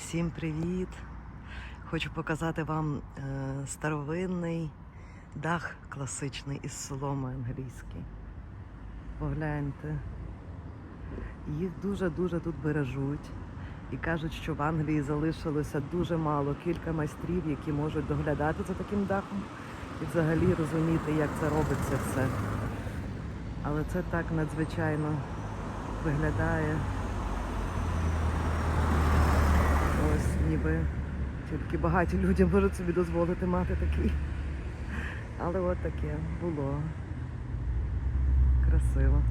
Всім привіт! Хочу показати вам е, старовинний дах класичний із соломи англійський. Погляньте. Їх дуже-дуже тут бережуть. І кажуть, що в Англії залишилося дуже мало, кілька майстрів, які можуть доглядати за таким дахом і взагалі розуміти, як це робиться все. Але це так надзвичайно виглядає. Ось ніби тільки багаті люди можуть собі дозволити мати такий. Але от таке було. Красиво.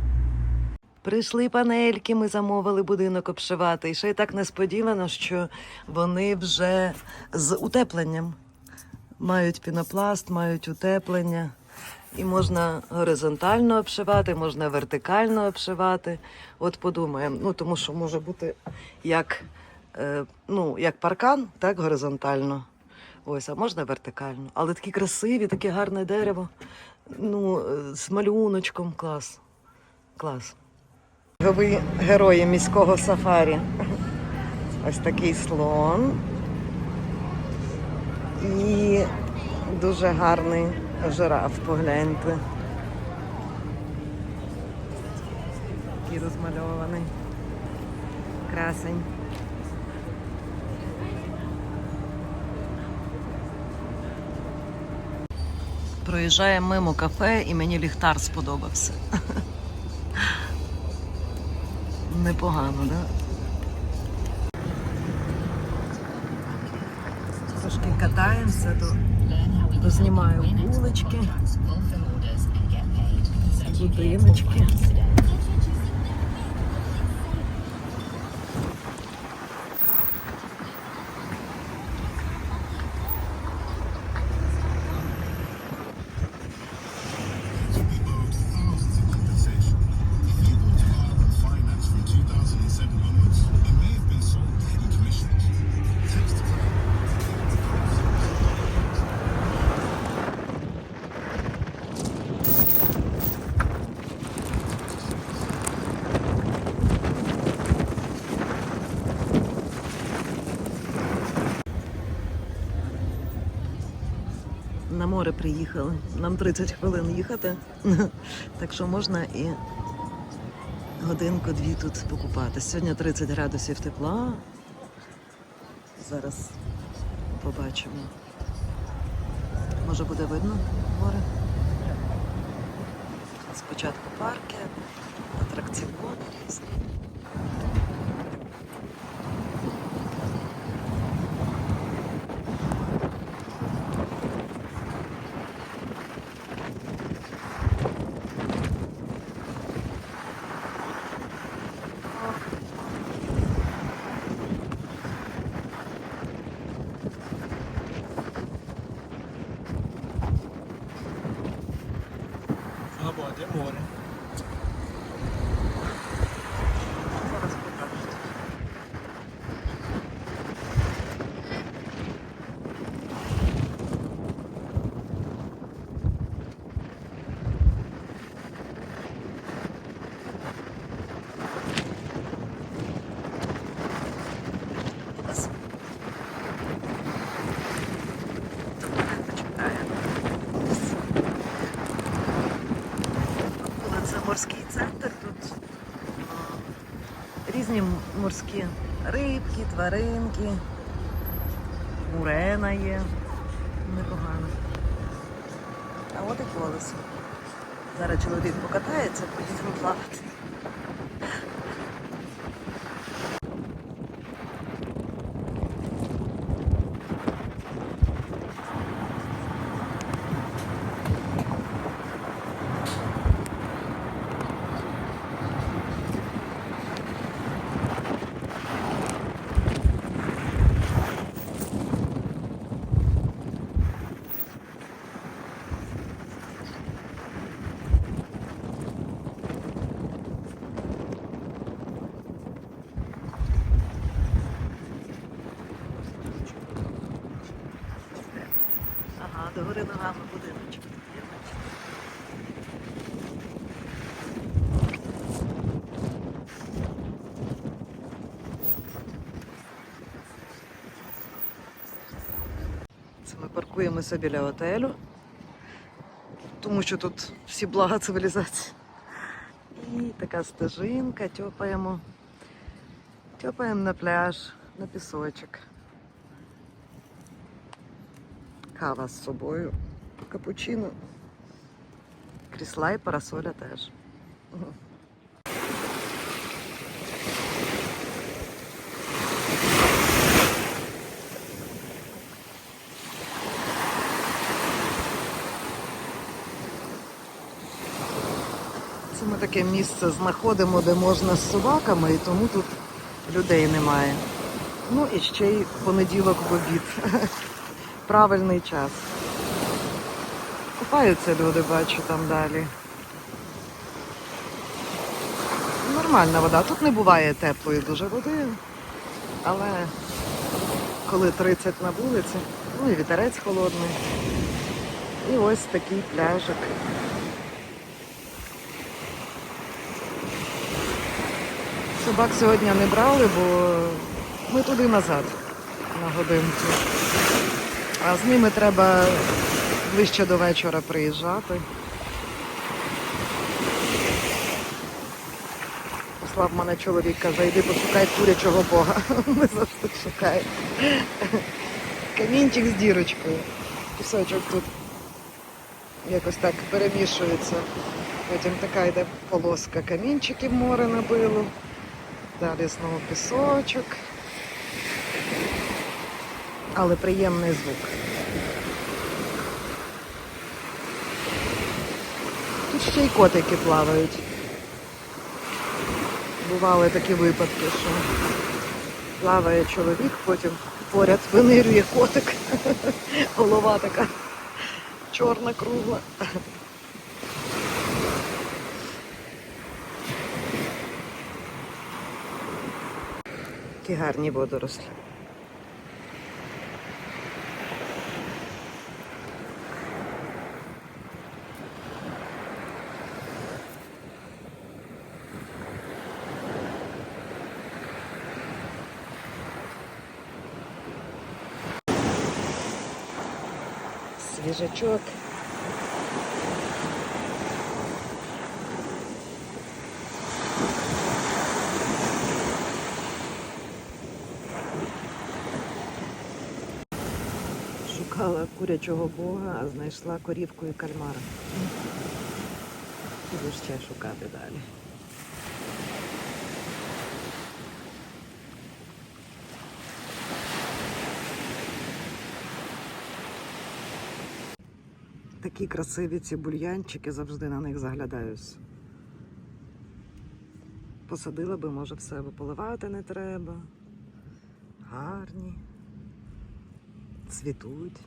Прийшли панельки, ми замовили будинок обшивати. І ще й так несподівано, що вони вже з утепленням. Мають пінопласт, мають утеплення. І можна горизонтально обшивати, можна вертикально обшивати. От подумаємо, ну тому що може бути як, ну, як паркан, так горизонтально. Ось, а можна вертикально. Але такі красиві, таке гарне дерево. Ну, е, з малюночком. Клас. Клас. Ви герої міського сафарі. Ось такий слон. І дуже гарний жираф, погляньте. Такий розмальований. Красень. Проїжджаємо мимо кафе і мені ліхтар сподобався. Непогано, так? Да? Трошки катаємося, дознімаю вулички, будиночки. Приїхали. Нам 30 хвилин їхати. Так що можна і годинку-дві тут покупатися. Сьогодні 30 градусів тепла. Зараз побачимо. Може буде видно море. Спочатку парки, атракціони різні. Або де море. Зараз покажете. Зараз. Почекаємо. Це морський центр. Тут а, різні морські рибки, тваринки, мурена є. Непогано. А от і колесо. Зараз чоловік покатається, поїдемо плавати. Ага, догори ногами будиночок. Є, бачите? Ми паркуємося біля отелю, тому що тут всі блага цивілізації. І така стежинка, тьопаємо. Тьопаємо на пляж, на пісочок. Кава з собою, капучино, крісла і парасоля теж. Ми таке місце знаходимо, де можна з собаками, і тому тут людей немає. Ну і ще й понеділок в обід. Правильний час. Купаються люди, бачу там далі. Нормальна вода. Тут не буває теплої дуже води, але коли 30 на вулиці, ну і вітерець холодний. І ось такий пляжик. Собак сьогодні не брали, бо ми туди назад на годинку. А з ними треба ближче до вечора приїжджати. Послав мене чоловік, каже, йди пошукай курячого бога. Ми завжди шукаємо. Камінчик з дірочкою. Пісочок тут якось так перемішується. Потім така йде полоска камінчиків море набило. Далі знову пісочок. Але приємний звук. Тут ще й котики плавають. Бували такі випадки, що плаває чоловік, потім поряд винирює котик. Голова така чорна, кругла. Які гарні водорослі. Свіжачок. Курячого бога, а знайшла корівку і кальмара. Буду ще шукати далі. Такі красиві ці бульянчики, завжди на них заглядаюсь. Посадила би, може, в себе поливати не треба. Гарні цвітуть.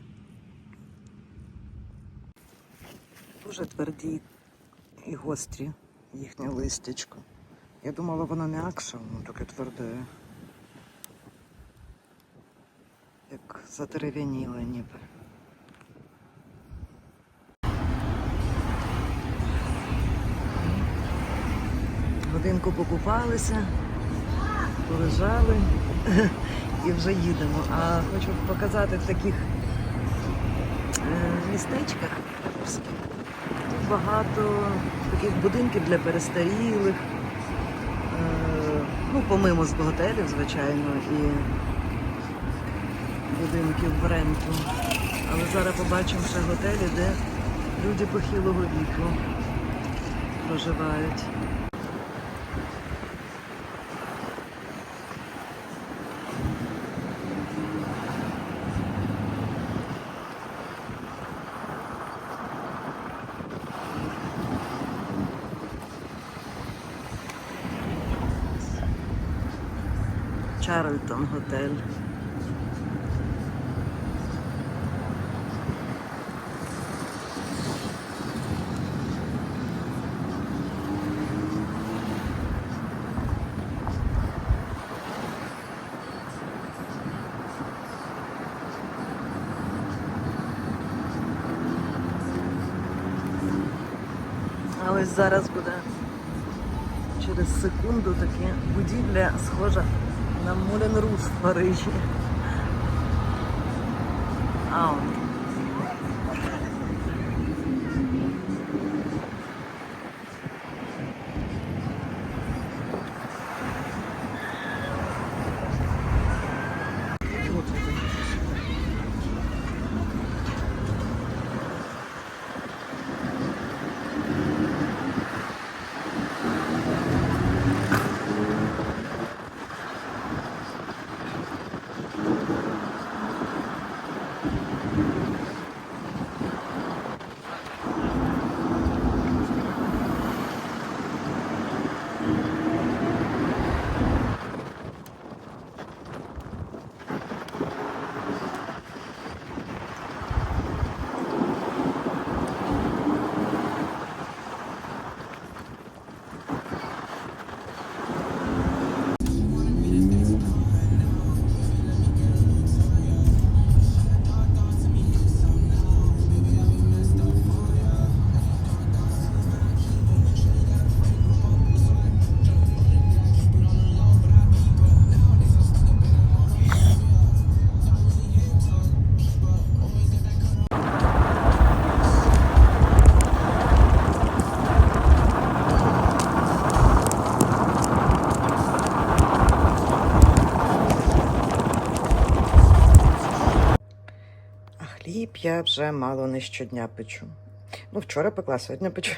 Дуже тверді і гострі їхнє листячко. Я думала, воно м'якше, воно таке тверде. Як задерев'яніле ніби. Годинку покупалися, полежали і вже їдемо. А хочу показати в таких е, містечках багато таких будинків для перестарілих. Е, ну, помимо з готелів, звичайно, і будинків в ренту. Але зараз побачимо ще готелі, де люди похилого віку проживають. Чарльтон готель. Зараз буде через секунду таке будівля схожа на Мулен Руж в Парижі. А, я вже мало не щодня печу. Ну, вчора пекла, сьогодні печу.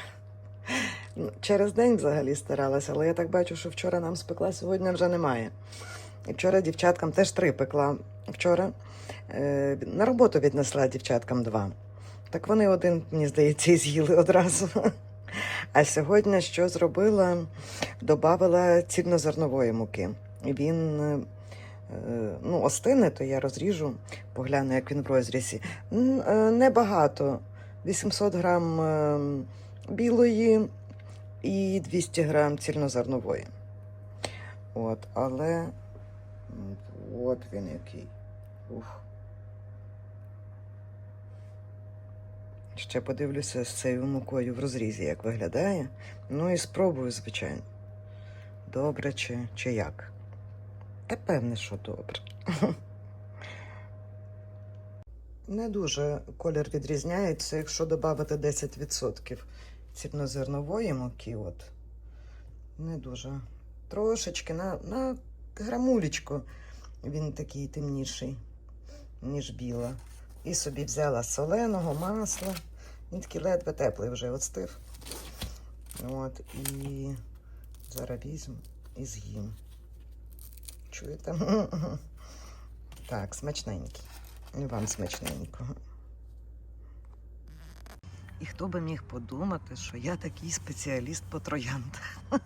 Через день взагалі старалася, але я так бачу, що вчора нам спекла, сьогодні вже немає. І вчора дівчаткам теж три пекла. Вчора е, на роботу віднесла дівчаткам два. Так вони один, мені здається, і з'їли одразу. А сьогодні що зробила? Добавила цільнозернової муки. Він е, ну, остине, то я розріжу, погляну, як він в розрізі. Е, Небагато. 800 грам е, білої і 200 грам цільнозернової. От, але от він який. Ух. Ще подивлюся з цією мукою в розрізі, як виглядає. Ну і спробую, звичайно. Добре чи, чи як? Та певне, що добре. Не дуже колір відрізняється, якщо додати 10% цільнозернової муки. От. Не дуже. Трошечки на, на грамулечку він такий темніший, ніж біла. І собі взяла соленого масла. Він такий ледве теплий вже остив. От, і зараз візьму і з'їм. Чуєте? Так, смачненький. Вам смачненького. І хто би міг подумати, що я такий спеціаліст по трояндах.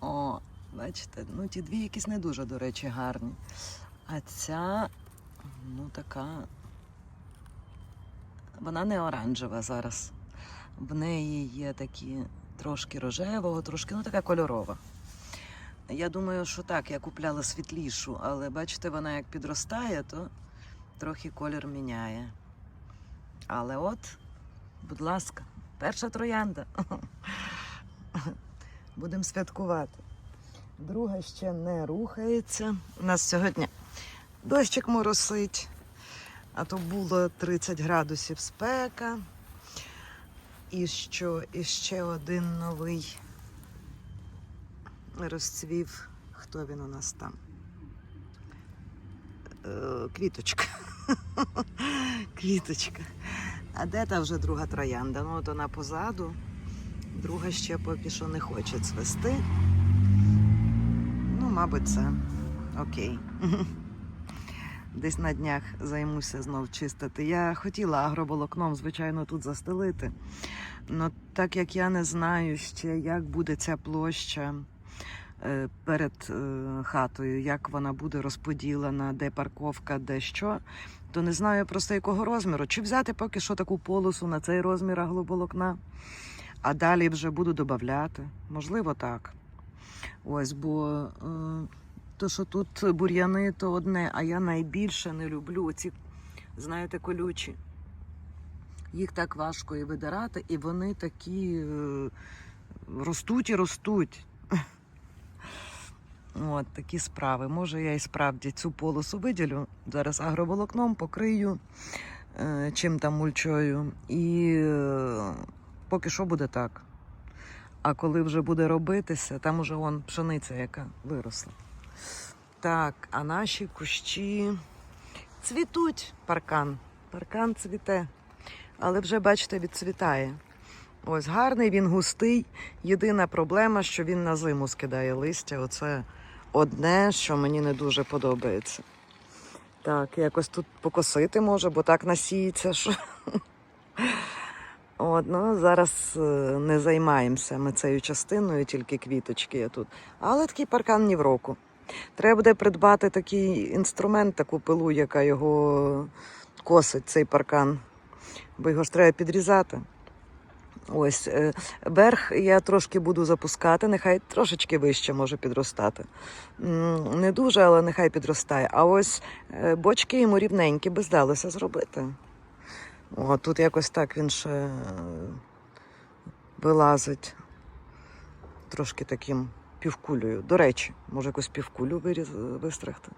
О, бачите, ну ті дві якісь не дуже, до речі, гарні. А ця, ну така. Вона не оранжева зараз. В неї є такі трошки рожевого, трошки, ну така кольорова. Я думаю, що так, я купляла світлішу, але бачите, вона як підростає, то трохи колір міняє. Але от, будь ласка, перша троянда. Будемо святкувати. Друга ще не рухається. У нас сьогодні дощик моросить, а то було 30 градусів спека. І що? І ще один новий розцвів. Хто він у нас там? Е, Квіточка. Квіточка. А де та вже друга троянда? Ну, от вона позаду. Друга ще поки що не хоче цвести. Ну, мабуть, це окей. Десь на днях займуся знов чистити. Я хотіла агроволокном, звичайно, тут застелити. Але так як я не знаю ще, як буде ця площа перед е, хатою, як вона буде розподілена, де парковка, де що, то не знаю просто якого розміру. Чи взяти поки що таку полосу на цей розмір агроволокна, а далі вже буду додати. Можливо, так. Ось, бо е, то, що тут бур'яни, то одне, а я найбільше не люблю ці, знаєте, колючі. Їх так важко і видирати, і вони такі е, ростуть і ростуть. От такі справи. Може, я і справді цю полосу виділю. Зараз агроволокном покрию е, чим там мульчою. І е, поки що буде так. А коли вже буде робитися, там уже вон пшениця, яка виросла. Так, а наші кущі цвітуть паркан. Паркан цвіте. Але вже, бачите, відцвітає. Ось гарний, він густий. Єдина проблема, що він на зиму скидає листя. Оце одне, що мені не дуже подобається. Так, якось тут покосити може, бо так насіється, що. От, ну, зараз е, не займаємося ми цією частиною, тільки квіточки є тут. Але такий паркан ні в року. Треба буде придбати такий інструмент, таку пилу, яка його косить, цей паркан. Бо його ж треба підрізати. Ось е, верх я трошки буду запускати, нехай трошечки вище може підростати. Не дуже, але нехай підростає. А ось е, бочки йому рівненькі би здалося зробити. О, тут якось так він ще е, вилазить трошки таким півкулею. До речі, може якусь півкулю виріз, вистригти.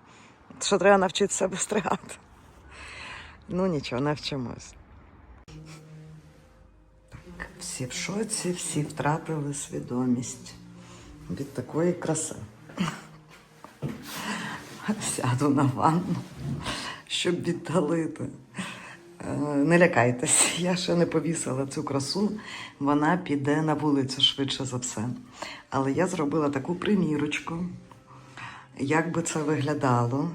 Що треба навчитися вистригати. Ну нічого, навчимось. Всі в шоці, всі втратили свідомість від такої краси. Сяду на ванну. щоб віддалити. Е, Не лякайтесь, я ще не повісила цю красу, вона піде на вулицю швидше за все. Але я зробила таку примірочку, як би це виглядало.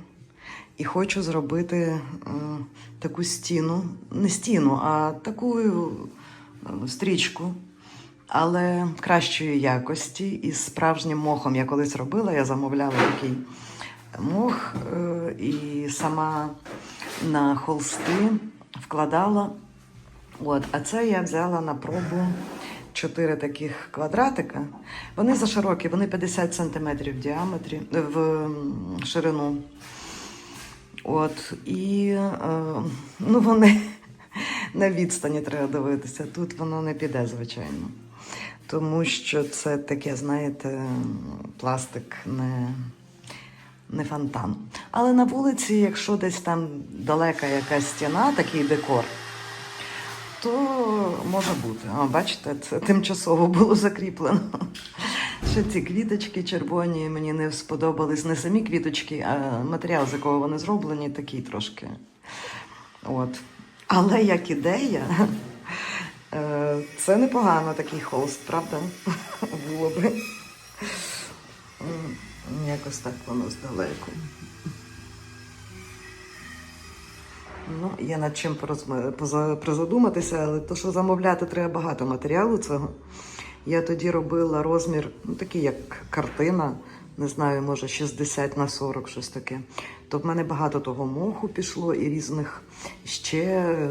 І хочу зробити е, таку стіну, не стіну, а таку стрічку, але кращої якості із справжнім мохом. Я колись робила, я замовляла такий мох е, і сама на холсти вкладала. От, а це я взяла на пробу чотири таких квадратика. Вони заширокі, вони 50 см в діаметрі, в ширину. От, і е, ну, вони на відстані треба дивитися. Тут воно не піде, звичайно. Тому що це таке, знаєте, пластик не, не фонтан. Але на вулиці, якщо десь там далека якась стіна, такий декор, то може бути. О, бачите, це тимчасово було закріплено. Ще ці квіточки червоні мені не сподобались. Не самі квіточки, а матеріал, з якого вони зроблені, такий трошки. От. Але як ідея, е, це непогано такий холст, правда? Було би. Якось так воно здалеку. Ну, є над чим призадуматися, але то, що замовляти треба багато матеріалу цього. Я тоді робила розмір, ну такий як картина, не знаю, може 60 на 40, щось таке. То в мене багато того моху пішло і різних ще е,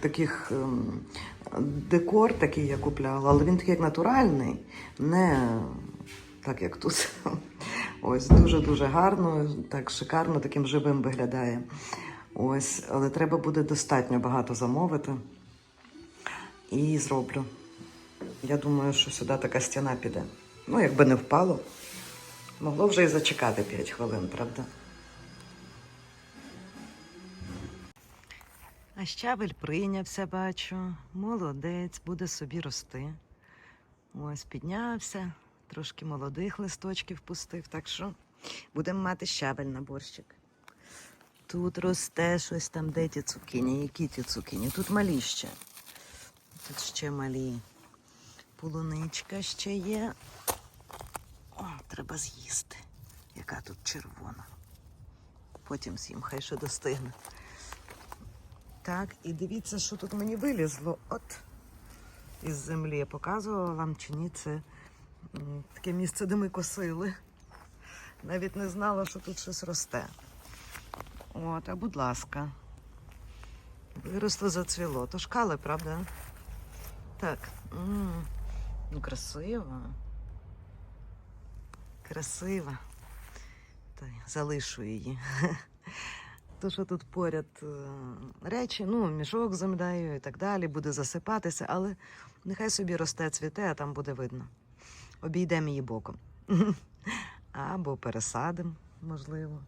таких е, декор такий я купляла, але він такий як натуральний, не так як тут. Ось дуже-дуже гарно, так шикарно, таким живим виглядає. Ось, але треба буде достатньо багато замовити. І зроблю. Я думаю, що сюди така стіна піде. Ну, якби не впало, могло вже і зачекати 5 хвилин, правда? А щавель прийнявся, бачу. Молодець, буде собі рости. Ось піднявся, трошки молодих листочків пустив, так що будемо мати щавель на борщик. Тут росте щось там, де ті цукіні, які ті цукіні. Тут малі ще. Тут ще малі. Полуничка ще є. О, треба з'їсти. Яка тут червона. Потім з'їм, хай ще достигне. Так, і дивіться, що тут мені вилізло. От із землі. Я показувала вам чи ні, це таке місце, де ми косили. Навіть не знала, що тут щось росте. От, а будь ласка. Виросло, зацвіло. То шкали, правда? Так. м, Ну, красиво. Красиво. Та залишу її. То, що тут поряд е, речі, ну, мішок землею і так далі, буде засипатися, але нехай собі росте цвіте, а там буде видно. Обійдемо її боком. Або пересадимо, можливо.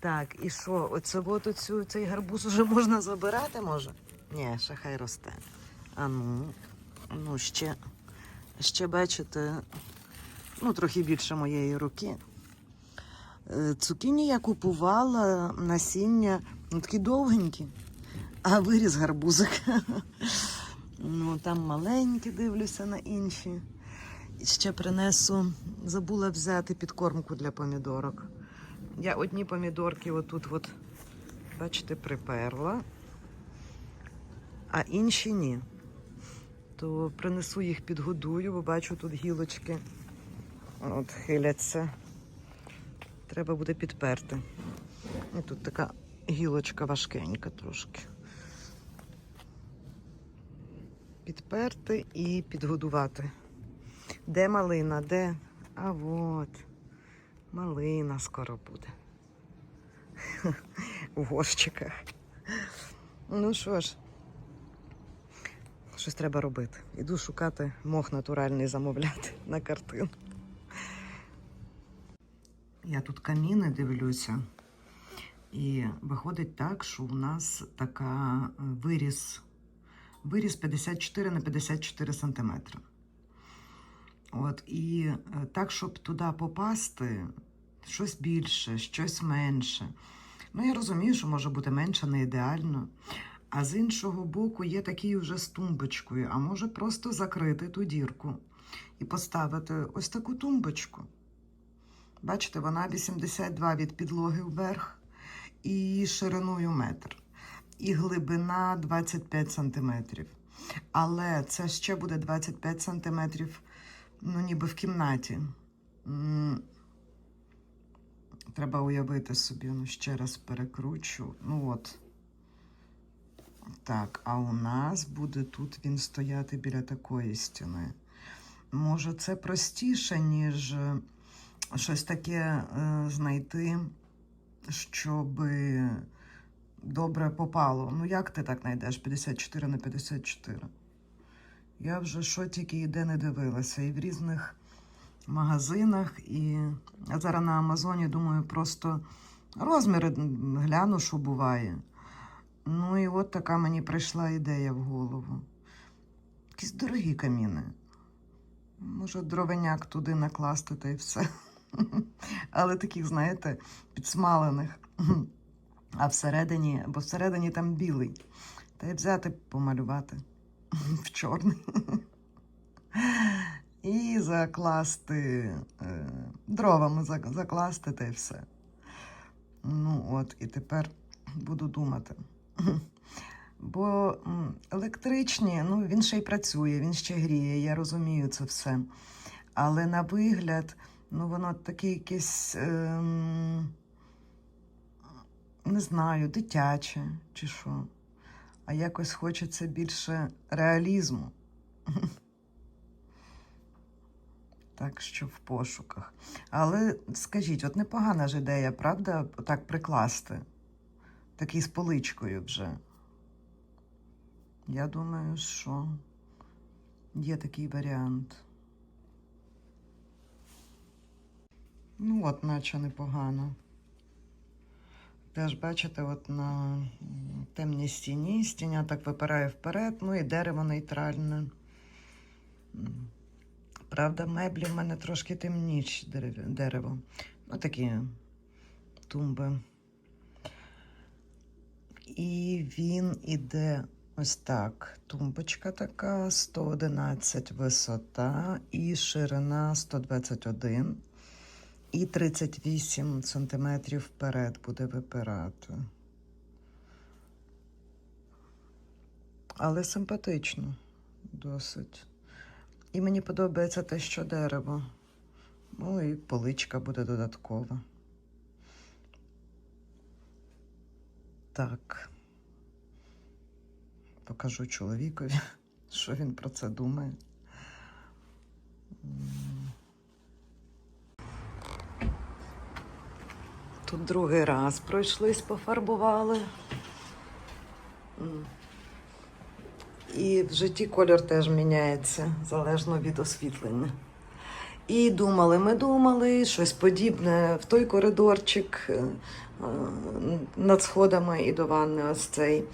Так, і що? Оце от оцю, цей гарбуз уже можна забирати, може? Ні, ще хай росте. А ну, ну ще, ще бачите, ну, трохи більше моєї руки. Е, Цукіні я купувала насіння, ну такі довгенькі, а виріс гарбузик. Ну, там маленькі, дивлюся на інші. І ще принесу, забула взяти підкормку для помідорок. Я одні помідорки отут, от, бачите, приперла, а інші ні. То принесу їх підгодую, бо бачу тут гілочки от, хиляться. Треба буде підперти. І тут така гілочка важкенька трошки. Підперти і підгодувати. Де малина? Де? А от. Малина скоро буде. У горщиках. Ну що ж, щось треба робити. Іду шукати мох натуральний замовляти на картину. Я тут каміни дивлюся. І виходить так, що у нас така е, виріс, виріс 54 на 54 сантиметри. От, і е, так, щоб туди попасти, щось більше, щось менше. Ну, я розумію, що може бути менше, не ідеально. А з іншого боку, є такий вже з тумбочкою, а може просто закрити ту дірку і поставити ось таку тумбочку. Бачите, вона 82 від підлоги вверх і шириною метр, і глибина 25 сантиметрів. Але це ще буде 25 сантиметрів, ну ніби в кімнаті. Треба уявити собі, ну ще раз перекручу. Ну от. Так, а у нас буде тут він стояти біля такої стіни. Може, це простіше, ніж щось таке е, знайти, щоб добре попало. Ну, як ти так знайдеш 54 на 54? Я вже що тільки і де не дивилася, і в різних магазинах, і я зараз на Амазоні думаю, просто розміри гляну, що буває. Ну і от така мені прийшла ідея в голову. Якісь дорогі каміни. Може, дровеняк туди накласти та й все. Але таких, знаєте, підсмалених. А всередині, бо всередині там білий. Та й взяти помалювати в чорний. І закласти е, дровами закласти та й все. Ну от, і тепер буду думати. Бо електричні, ну він ще й працює, він ще гріє, я розумію це все. Але на вигляд, ну воно таке якесь, ем, не знаю, дитяче чи що. А якось хочеться більше реалізму. Так що в пошуках. Але скажіть, от непогана ж ідея, правда, так прикласти? Такий з поличкою вже. Я думаю, що є такий варіант. Ну, от, наче непогано. Теж бачите, от на темній стіні стіня так випирає вперед, ну і дерево нейтральне. Правда, меблі в мене трошки темніч дерево. Ну, такі тумби. І він іде ось так. Тумбочка така, 111 висота і ширина 121. І 38 сантиметрів вперед буде випирати. Але симпатично досить. І мені подобається те, що дерево. Ну і поличка буде додаткова. Так. Покажу чоловікові, що він про це думає. Тут другий раз пройшлись, пофарбували. І в житті колір теж міняється залежно від освітлення. І думали, ми думали, щось подібне в той коридорчик е, над сходами і до ванни ось цей.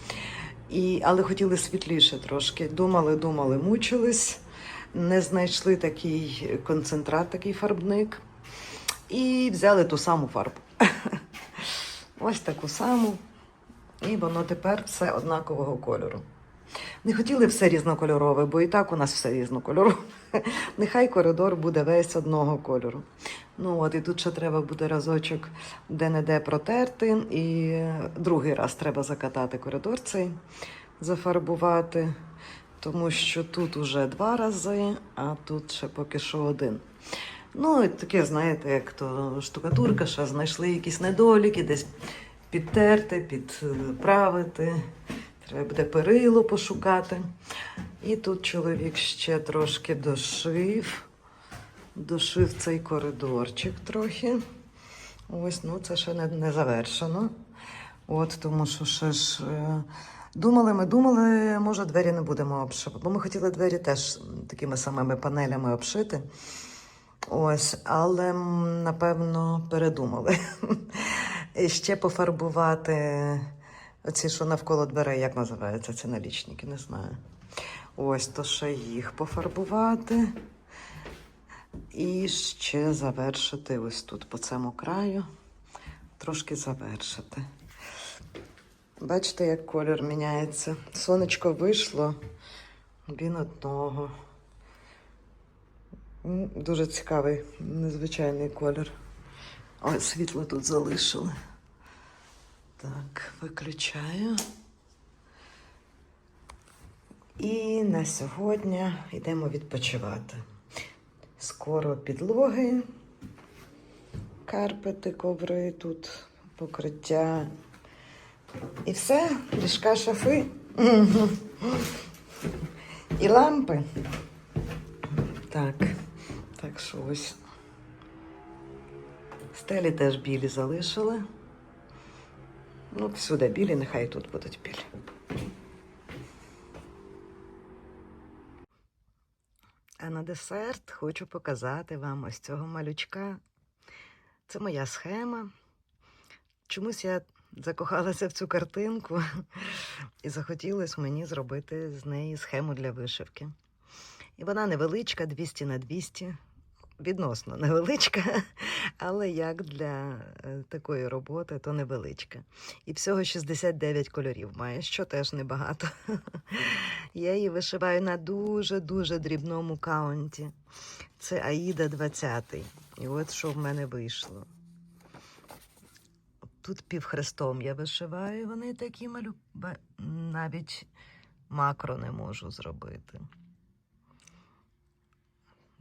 І, але хотіли світліше трошки. Думали, думали, мучились, не знайшли такий концентрат, такий фарбник. І взяли ту саму фарбу. Ось таку саму. І воно тепер все однакового кольору. Не хотіли все різнокольорове, бо і так у нас все різнокольорове. Нехай коридор буде весь одного кольору. Ну от і тут ще треба буде разочок де-не-де протерти. І другий раз треба закатати коридор цей, зафарбувати, тому що тут уже два рази, а тут ще поки що один. Ну, таке, знаєте, як то штукатурка, що знайшли якісь недоліки, десь підтерти, підправити. Треба буде перило пошукати. І тут чоловік ще трошки дошив. Дошив цей коридорчик трохи. Ось, ну це ще не, не завершено. От, тому що ще ж. е, Думали, ми думали, може, двері не будемо обшивати. Бо ми хотіли двері теж такими самими панелями обшити. Ось, але напевно передумали. І ще пофарбувати оці, що навколо дверей, як називаються ці налічники, не знаю. Ось то ще їх пофарбувати. І ще завершити ось тут по цьому краю. Трошки завершити. Бачите, як колір міняється. Сонечко вийшло, він одного. Дуже цікавий, незвичайний колір. Ой, світло тут залишили. Так, виключаю. І на сьогодні йдемо відпочивати. Скоро підлоги, карпети, коври тут, покриття. І все, ліжка шафи. І лампи. Так, так що ось. Стелі теж білі залишили. Ну, всюди білі, нехай тут будуть білі. А на десерт хочу показати вам ось цього малючка. Це моя схема. Чомусь я закохалася в цю картинку і захотілося мені зробити з неї схему для вишивки. І вона невеличка, 200 на 200, відносно невеличка, але як для е, такої роботи, то невеличка. І всього 69 кольорів має, що теж небагато. Я її вишиваю на дуже-дуже дрібному каунті. Це Аїда 20. І от що в мене вийшло. Тут півхрестом я вишиваю, вони такі малю... навіть макро не можу зробити.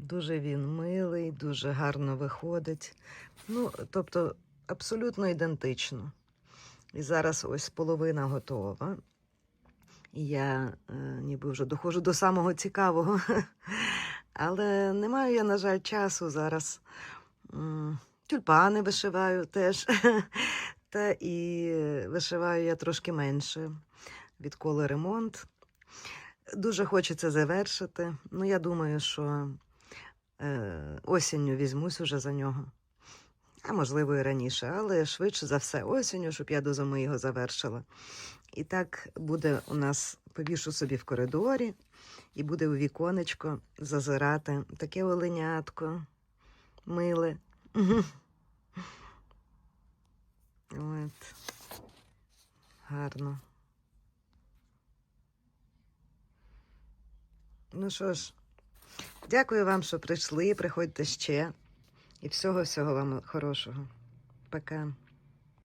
Дуже він милий, дуже гарно виходить. Ну, тобто, абсолютно ідентично. І зараз ось половина готова. І я е, ніби вже доходжу до самого цікавого. Але не маю я, на жаль, часу зараз. Тюльпани вишиваю теж. Та і вишиваю я трошки менше. Відколи ремонт. Дуже хочеться завершити. Ну, я думаю, що осінню візьмусь уже за нього. А можливо, і раніше, але швидше за все осінню, щоб я до зими його завершила. І так буде у нас повішу собі в коридорі, і буде у віконечко зазирати таке оленятко миле. От. Гарно. Ну що ж, дякую вам, що прийшли. Приходьте ще. І всього-всього вам хорошого. Пока.